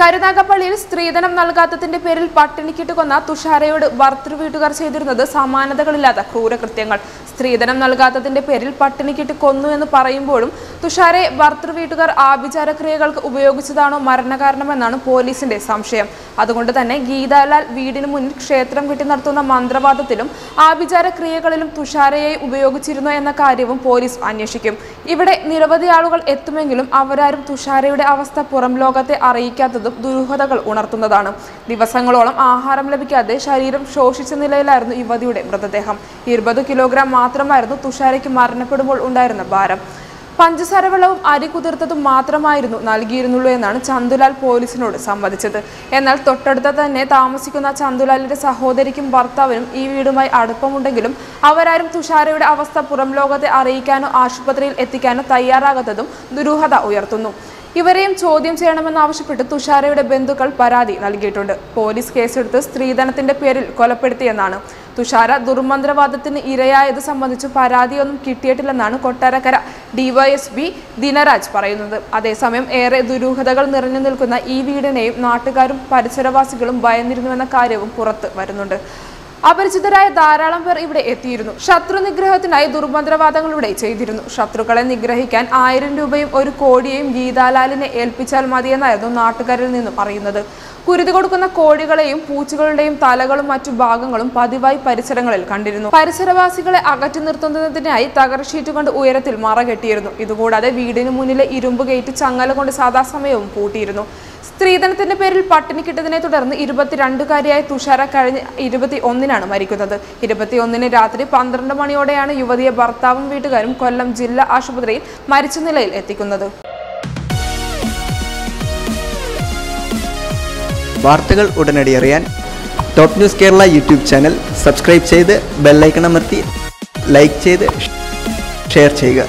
കരുനാഗപ്പള്ളിയിൽ സ്ത്രീധനം നൽകാത്തതിന്റെ പേരിൽ പട്ടിണിക്കിട്ട് കൊന്ന തുഷാരയോട് ഭർത്തൃ വീട്ടുകാർ ചെയ്തിരുന്നത് സമാനതകളില്ലാത്ത ക്രൂരകൃത്യങ്ങൾ. സ്ത്രീധനം നൽകാത്തതിന്റെ പേരിൽ പട്ടിണിക്കിട്ട് കൊന്നു എന്ന് പറയുമ്പോഴും തുഷാരയെ ഭർത്തൃ വീട്ടുകാർ ആഭിചാര ക്രിയകൾക്ക് ഉപയോഗിച്ചതാണോ മരണകാരണമെന്നാണ് പോലീസിന്റെ സംശയം. അതുകൊണ്ട് തന്നെ ഗീതാലാൽ വീടിന് മുന്നിൽ ക്ഷേത്രം കെട്ടി നടത്തുന്ന മന്ത്രവാദത്തിലും ആഭിചാര ക്രിയകളിലും തുഷാരയെ ഉപയോഗിച്ചിരുന്നോ എന്ന കാര്യവും പോലീസ് അന്വേഷിക്കും. ഇവിടെ നിരവധി ആളുകൾ എത്തുമെങ്കിലും അവരാരും തുഷാരയുടെ അവസ്ഥ പുറം ലോകത്തെ അറിയിക്കാത്തതും ദുരൂഹതകൾ ഉണർത്തുന്നതാണ്. ദിവസങ്ങളോളം ആഹാരം ലഭിക്കാതെ ശരീരം ശോഷിച്ച നിലയിലായിരുന്നു യുവതിയുടെ മൃതദേഹം. ഇരുപത് കിലോഗ്രാം മാത്രമായിരുന്നു തുഷാരയ്ക്ക് മരണപ്പെടുമ്പോൾ ഉണ്ടായിരുന്ന ഭാരം. പഞ്ചസാര വെള്ളവും അരി കുതിർത്തതും മാത്രമായിരുന്നു നൽകിയിരുന്നുള്ളൂ എന്നാണ് ചന്തുലാൽ പോലീസിനോട് സമ്മതിച്ചത് എന്നാൽ തൊട്ടടുത്ത തന്നെ താമസിക്കുന്ന ചന്തുലാലിന്റെ സഹോദരിക്കും ഭർത്താവിനും ഈ വീടുമായി അടുപ്പമുണ്ടെങ്കിലും അവരാരും തുഷാരയുടെ അവസ്ഥ പുറം ലോകത്തെ അറിയിക്കാനോ ആശുപത്രിയിൽ എത്തിക്കാനോ തയ്യാറാകാത്തതും ദുരൂഹത ഉയർത്തുന്നു. ഇവരെയും ചോദ്യം ചെയ്യണമെന്നാവശ്യപ്പെട്ട് തുഷാരയുടെ ബന്ധുക്കൾ പരാതി നൽകിയിട്ടുണ്ട്. പോലീസ് കേസെടുത്ത് സ്ത്രീധനത്തിന്റെ പേരിൽ കൊലപ്പെടുത്തിയെന്നാണ്. തുഷാര ദുർമന്ത്രവാദത്തിന് ഇരയായത് സംബന്ധിച്ച് പരാതിയൊന്നും കിട്ടിയിട്ടില്ലെന്നാണ് കൊട്ടാരക്കര ഡിവൈഎസ്പി ദിനരാജ് പറയുന്നത്. അതേസമയം ഏറെ ദുരൂഹതകൾ നിറഞ്ഞു നിൽക്കുന്ന ഈ വീടിനെയും നാട്ടുകാരും പരിസരവാസികളും ഭയന്നിരുന്നുവെന്ന കാര്യവും പുറത്ത് വരുന്നുണ്ട്. അപരിചിതരായ ധാരാളം പേർ ഇവിടെ എത്തിയിരുന്നു. ശത്രു നിഗ്രഹത്തിനായി ദുർമന്ത്രവാദങ്ങൾ ഇവിടെ ചെയ്തിരുന്നു. ശത്രുക്കളെ നിഗ്രഹിക്കാൻ ആയിരം രൂപയും ഒരു കോടിയെയും ഗീതാലാലിനെ ഏൽപ്പിച്ചാൽ മതിയെന്നായിരുന്നു നാട്ടുകാരിൽ നിന്നും അറിയുന്നത്. കുരുതി കൊടുക്കുന്ന കോഴികളെയും പൂച്ചകളുടെയും തലകളും മറ്റു ഭാഗങ്ങളും പതിവായി പരിസരങ്ങളിൽ കണ്ടിരുന്നു. പരിസരവാസികളെ അകറ്റി നിർത്തുന്നതിനായി തകർ ഷീറ്റ് കൊണ്ട് ഉയരത്തിൽ മറകെട്ടിയിരുന്നു. ഇതുകൂടാതെ വീടിന് മുന്നിലെ ഇരുമ്പ് ഗേറ്റ് ചങ്ങല കൊണ്ട് സദാസമയവും പൂട്ടിയിരുന്നു. സ്ത്രീധനത്തിന്റെ പേരിൽ പട്ടിണി കിട്ടതിനെ തുടർന്ന് ഇരുപത്തിരണ്ടുകാരിയായ തുഷാര കഴിഞ്ഞ ഇരുപത്തി ഒന്നിനാണ് മരിക്കുന്നത്. ഇരുപത്തിയൊന്നിന് രാത്രി പന്ത്രണ്ട് മണിയോടെയാണ് യുവതിയെ ഭർത്താവും വീട്ടുകാരും കൊല്ലം ജില്ലാ ആശുപത്രിയിൽ മരിച്ച നിലയിൽ എത്തിക്കുന്നത്. വാർത്തകൾ ഉടനടി അറിയാൻ top news Kerala YouTube channel subscribe ചെയ്ത് ബെല്ലൈക്കൺ അമർത്തി ലൈക്ക് ചെയ്ത് ഷെയർ ചെയ്യുക.